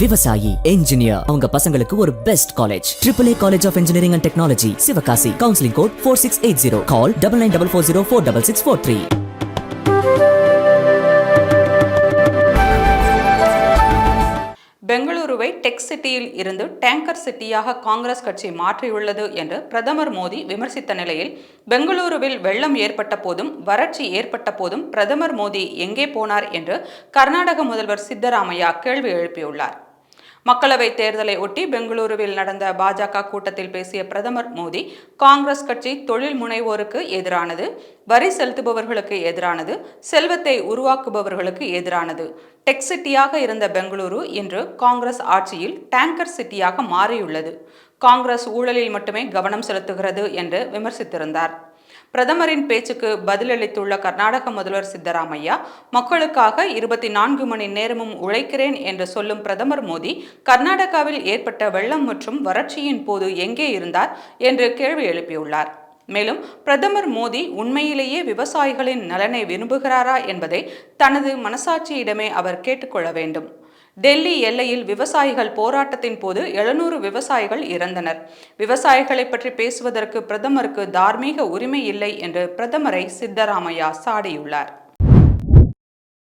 விவசாயி என்ஜினியர் அவங்க பசங்களுக்கு ஒரு best college triple A college of engineering and technology Sivakasi counselling code four six eight zero call double nine double four zero four double six four three பெங்களூருவை tech சிட்டியில் இருந்து tanker சிட்டியாக Congress கட்சி மாற்றியுள்ளது என்று பிரதமர் மோடி விமர்சித்த நிலையில் பெங்களூருவில் வெள்ளம் ஏற்பட்ட போதும் வறட்சி ஏற்பட்ட போதும் பிரதமர் மோடி எங்கே போனார் என்று கர்நாடக முதல்வர் சித்தராமையா கேள்வி எழுப்பியுள்ளார். மக்களவைத் தேர்தலை ஒட்டி பெங்களூருவில் நடந்த பாஜக கூட்டத்தில் பேசிய பிரதமர் மோடி காங்கிரஸ் கட்சி தொழில் முனைவோருக்கு எதிரானது வரி செலுத்துபவர்களுக்கு எதிரானது செல்வத்தை உருவாக்குபவர்களுக்கு எதிரானது. டெக் சிட்டியாக இருந்த பெங்களூரு இன்று காங்கிரஸ் ஆட்சியில் டேங்கர் சிட்டியாக மாறியுள்ளது. காங்கிரஸ் ஊழலில் மட்டுமே கவனம் செலுத்துகிறது என்று விமர்சித்திருந்தார். பிரதமரின் பேச்சுக்கு பதிலளித்துள்ள கர்நாடக முதல்வர் சித்தராமையா மக்களுக்காக இருபத்தி நான்கு மணி நேரமும் உழைக்கிறேன் என்று சொல்லும் பிரதமர் மோடி கர்நாடகாவில் ஏற்பட்ட வெள்ளம் மற்றும் வறட்சியின் போது எங்கே இருந்தார் என்று கேள்வி எழுப்பியுள்ளார். மேலும் பிரதமர் மோடி உண்மையிலேயே விவசாயிகளின் நலனை விரும்புகிறாரா என்பதை தனது மனசாட்சியிடமே அவர் கேட்டுக்கொள்ள வேண்டும். டெல்லி எல்லையில் விவசாயிகள் போராட்டத்தின் போது எழுநூறு விவசாயிகள் இறந்தனர். விவசாயிகளை பற்றி பேசுவதற்கு பிரதமருக்கு தார்மீக உரிமை இல்லை என்று பிரதமரை சித்தராமையா சாடியுள்ளார்.